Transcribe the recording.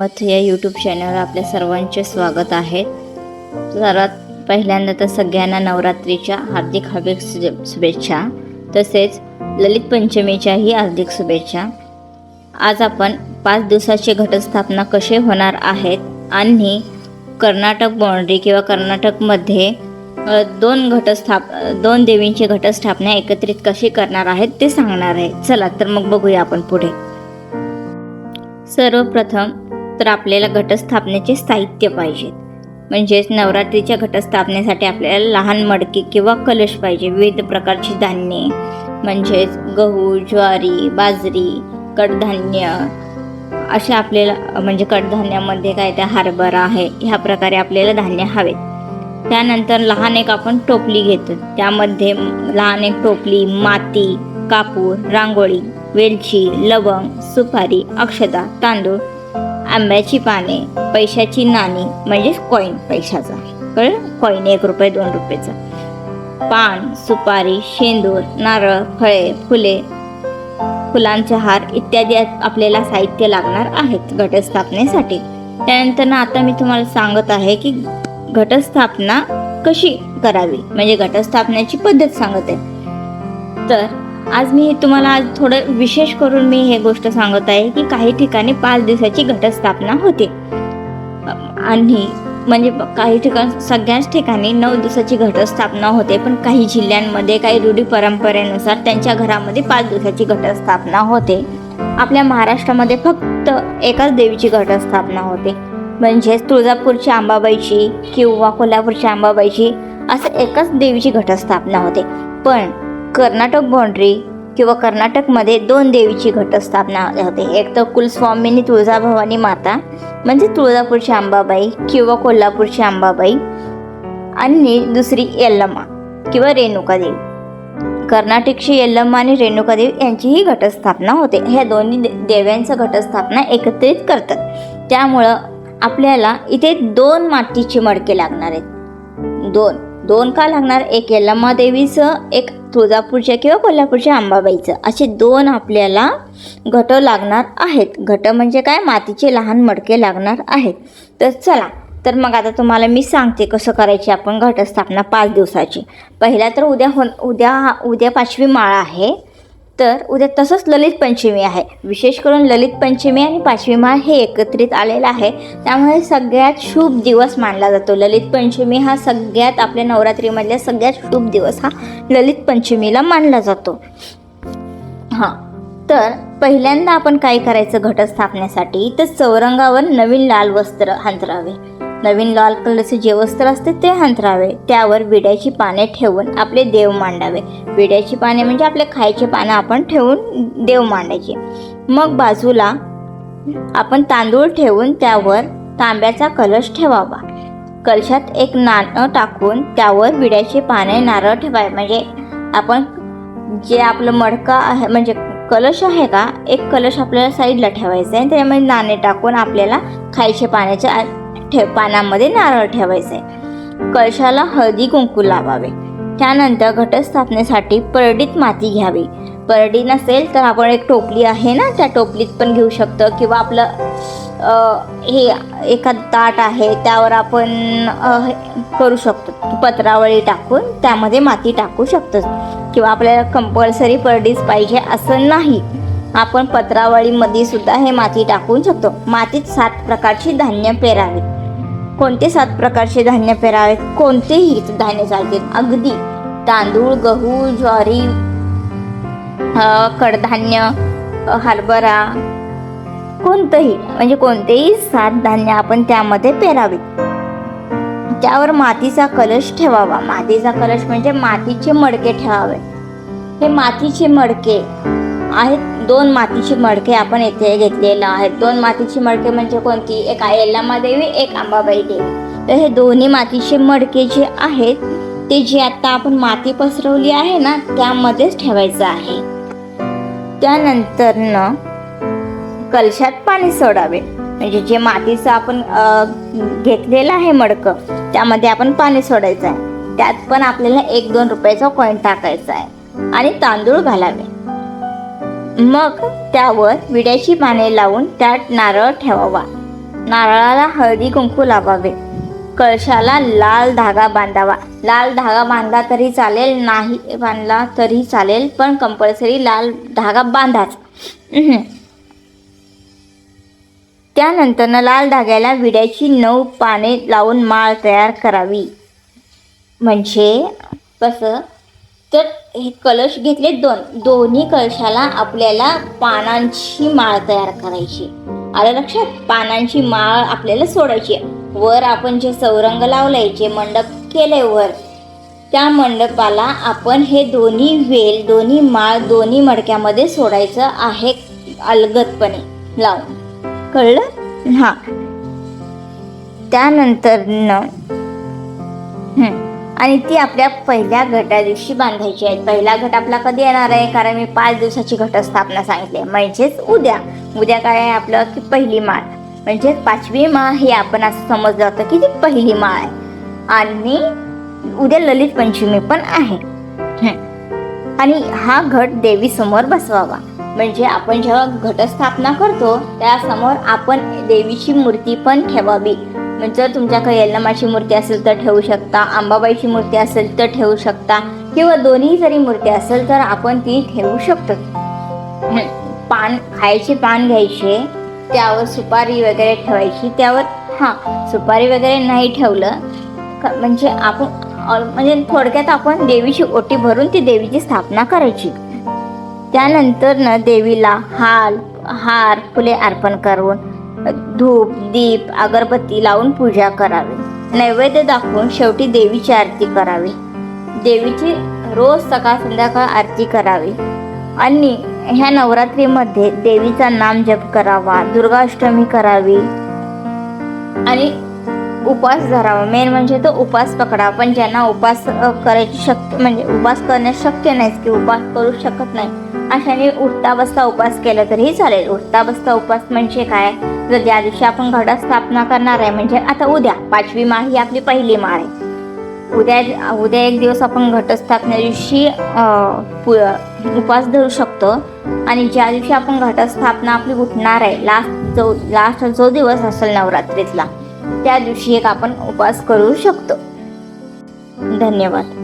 मथ या यूट्यूब चॅनलवर आपल्या सर्वांचे स्वागत आहे. सर्वात पहिल्यांदा तर सगळ्यांना नवरात्रीच्या हार्दिक हार्दिक शुभेच्छा. तसेच ललित पंचमीच्याही हार्दिक शुभेच्छा. आज आपण पाच दिवसाची घटस्थापना कसे होणार आहेत आणि कर्नाटक बाँड्री किंवा कर्नाटकमध्ये दोन घटस्थाप दोन देवींची घटस्थापना एकत्रित कशी करणार आहेत ते सांगणार आहे. चला तर मग बघूया आपण पुढे. सर्वप्रथम तर आपल्याला घटस्थापनेचे साहित्य पाहिजेत. म्हणजेच नवरात्रीच्या घटस्थापनेसाठी आपल्याला लहान मडकी किंवा कलश पाहिजे. विविध प्रकारची धान्ये म्हणजेच गहू ज्वारी बाजरी कडधान्य असे आपल्याला म्हणजे कडधान्यामध्ये काय त्या हरभरा आहे ह्या प्रकारे आपल्याला धान्य हवेत. त्यानंतर लहान एक आपण टोपली घेतो. त्यामध्ये लहान एक टोपली माती कापूर रांगोळी वेलची लवंग सुपारी अक्षता तांदूळ आंब्याची पाने पैशाची नाणी म्हणजेच कॉईन पैशाचा. कळलं? कॉईन एक रुपये दोन रुपयेचा. पान सुपारी शेंदूर नारळ फळे फुले फुलांचे हार इत्यादी आपल्याला साहित्य लागणार आहेत घटस्थापनेसाठी. त्यानंतर ना आता मी तुम्हाला सांगत आहे की घटस्थापना कशी करावी? म्हणजे घटस्थापनेची पद्धत सांगत. आहे तर आज मी तुम्हाला आज थोडं विशेष करून मी हे गोष्ट सांगत आहे की काही ठिकाणी पाच दिवसाची घटस्थापना होते. आणि म्हणजे काही ठिकाण सगळ्याच ठिकाणी नऊ दिवसाची घटस्थापना होते पण काही जिल्ह्यांमध्ये काही रूढी परंपरेनुसार त्यांच्या घरामध्ये पाच दिवसाची घटस्थापना होते. आपल्या महाराष्ट्रामध्ये फक्त एकाच देवीची घटस्थापना होते. म्हणजेच तुळजापूरची अंबाबाईची किंवा कोल्हापूरची अंबाबाईची असं एकाच देवीची घटस्थापना होते. पण कर्नाटक बाँड्री किंवा कर्नाटकमध्ये दोन देवीची घटस्थापना होते. एक तर कुलस्वामिनी तुळजाभवानी माता म्हणजे तुळजापूरची अंबाबाई किंवा कोल्हापूरची अंबाबाई आणि दुसरी येल्लम्मा किंवा रेणुका देवी. कर्नाटकची यल्लम्मा आणि रेणुका देवी यांचीही घटस्थापना होते. ह्या दोन्ही दे- देव्यांचं घटस्थापना एकत्रित करतात. त्यामुळं आपल्याला इथे दोन मातीची मडके लागणार आहेत. दोन. दोन का लागणार? एक यल्लम्मा देवीचं एक तुळजापूरच्या किंवा कोल्हापूरच्या आंबाबाईचं असे दोन आपल्याला घट लागणार आहेत. घट म्हणजे काय? मातीचे लहान मडके लागणार आहेत. तर चला तर मग आता तुम्हाला मी सांगते कसं करायची आपण घटस्थापना पाच दिवसाची. पहिला तर उद्या हो उद्या उद्या पाचवी माळ आहे. तर उद्या तसंच ललित पंचमी आहे. विशेष करून ललित पंचमी आणि पाचवी माळ हे एकत्रित आलेलं आहे. त्यामुळे सगळ्यात शुभ दिवस मानला जातो. ललित पंचमी हा सगळ्यात आपल्या नवरात्रीमधल्या सगळ्यात शुभ दिवस हा ललित पंचमीला मानला जातो. हां. तर पहिल्यांदा आपण काय करायचं? घटस्थापनेसाठी तर चौरंगावर नवीन लाल वस्त्र हांतरावे. नवीन लाल कलरचे जे वस्त्र असते ते हांतरावे. त्यावर विड्याची पाने ठेवून आपले देव मांडावे. विड्याची पाने म्हणजे आपले खायचे पानं आपण ठेवून देव मांडायचे. मग बाजूला आपण तांदूळ ठेवून त्यावर तांब्याचा कलश ठेवावा. कलशात एक नाणं टाकून त्यावर विड्याची पाने नारळ ठेवावे. म्हणजे आपण जे आपलं मडका आहे म्हणजे कलश आहे का एक कलश आपल्याला साईडला ठेवायचा आहे. त्यामध्ये नाणे टाकून आपल्याला खायचे पाण्याच्या आ- ठेव पानामध्ये नारळ ठेवायचे. कळशाला हळदी कुंकू लावावे. त्यानंतर घटस्थापनेसाठी परडीत माती घ्यावी. परडी नसेल तर आपण एक टोपली आहे ना त्या टोपलीत पण घेऊ शकतो किंवा आपलं हे एखाद ताट आहे त्यावर आपण हे करू शकतो. पत्रावळी टाकून त्यामध्ये माती टाकू शकतो किंवा आपल्याला कंपल्सरी परडीच पाहिजे असं नाही. आपण पत्रावळीमध्ये सुद्धा हे माती टाकू शकतो. मातीत सात प्रकारची धान्य पेरावीत. कोणते सात प्रकारचे धान्य पेरावेत कोणतेही धान्य चालतील. अगदी तांदूळ गहू ज्वारी कडधान्य हरभरा कोणतंही म्हणजे कोणतेही सात धान्य आपण त्यामध्ये पेरावीत. त्यावर मातीचा कलश ठेवावा. मातीचा कलश म्हणजे मातीचे मडके ठेवावे. हे मातीचे मडके आहेत दोन मातीचे मडके आपण येथे घेतलेलं आहेत. दोन मातीची मडके म्हणजे कोणती? एक येल्लामा देवी एक आंबाबाई देवी. तर हे दोन्ही मातीचे मडके जे आहेत ते जे आता आपण माती पसरवली आहे ना त्यामध्येच ठेवायचं आहे. त्यानंतरनं कलशात पाणी सोडावे. म्हणजे जे मातीचं आपण घेतलेलं आहे मडकं त्यामध्ये आपण पाणी सोडायचं आहे. त्यात पण आपल्याला एक दोन रुपयाचा कॉईन टाकायचा आहे. आणि तांदूळ घालावे. मग त्यावर विड्याची पाने लावून त्यात नारळ ठेवावा. नारळाला हळदी कुंकू लावावे. कळशाला लाल धागा बांधावा. लाल धागा बांधला तरी चालेल नाही बांधला तरी चालेल पण कंपल्सरी लाल धागा बांधाच. त्यानंतर लाल धाग्याला विड्याची नऊ पाने लावून माळ तयार करावी. म्हणजे कसं? तर हे कलश घेतले दोन दोन्ही कलशाला आपल्याला पानांची माळ तयार करायची. आलं लक्षात? पानांची माळ आपल्याला सोडायची. वर आपण जे सौरंग लावलंय जे मंडप केले वर त्या मंडपाला आपण हे दोन्ही वेल दोन्ही माळ दोन्ही मडक्यामध्ये सोडायचं आहे अलगदपणे लावून. कळलं? हां. त्यानंतर न आणि ती आपल्या पहिल्या घटा दिवशी बांधायची आहे. पहिला घट आपला कधी येणार आहे? कारण मी पाच दिवसाची घटस्थापना सांगितली आहे. म्हणजेच उद्या. उद्या काय आहे आपलं? की पहिली माळ. म्हणजेच पाचवी माळ हे आपण असं समजलं जातं की ती पहिली माळ आहे. आणि उद्या ललित पंचमी पण आहे. आणि हा घट देवी समोर बसवावा. म्हणजे आपण जेव्हा घटस्थापना करतो त्यासमोर आपण देवीची मूर्ती पण ठेवावी. म्हणजे जर तुमच्याकडे यल्लमाची मूर्ती असेल तर ठेवू शकता अंबाबाईची मूर्ती असेल तर ठेवू शकता किंवा दोन्ही जरी मूर्ती असेल तर आपण ती ठेवू शकतो. पान खायचे पान घ्यायचे त्यावर सुपारी वगैरे ठेवायची त्यावर हां सुपारी वगैरे नाही ठेवलं म्हणजे आपण म्हणजे थोडक्यात आपण देवीची ओटी भरून ती देवीची स्थापना करायची. त्यानंतर न देवीला हाल हार फुले अर्पण करून धूप दीप अगरबत्ती लावून पूजा करावी. नैवेद्य दाखवून शेवटी देवीची आरती करावी. देवीची रोज सकाळ संध्याकाळ आरती करावी. आणि ह्या नवरात्रीमध्ये देवीचा नाम जप करावा दुर्गाष्टमी करावी. आणि उपवास धरावा. मेन म्हणजे तो उपवास पकडा पण ज्यांना उपास करायची शक्य म्हणजे उपवास करणे शक्य नाहीच की उपास करू शकत नाही अशाने उठता बसता उपास केला तरीही चालेल. उठता बसता उपवास म्हणजे काय? जर ज्या दिवशी आपण घटस्थापना स्थापना करणार आहे म्हणजे आता उद्या पाचवी माळ ही आपली पहिली माळ आहे. उद्या उद्या एक दिवस आपण घटस्थापने दिवशी उपास पु- धरू शकतो. आणि ज्या दिवशी आपण घटस्थापना आपली उठणार आहे लास्ट जो लास्ट जो दिवस असेल नवरात्रीतला त्या दिवशी एक आपण उपवास करू शकतो. धन्यवाद.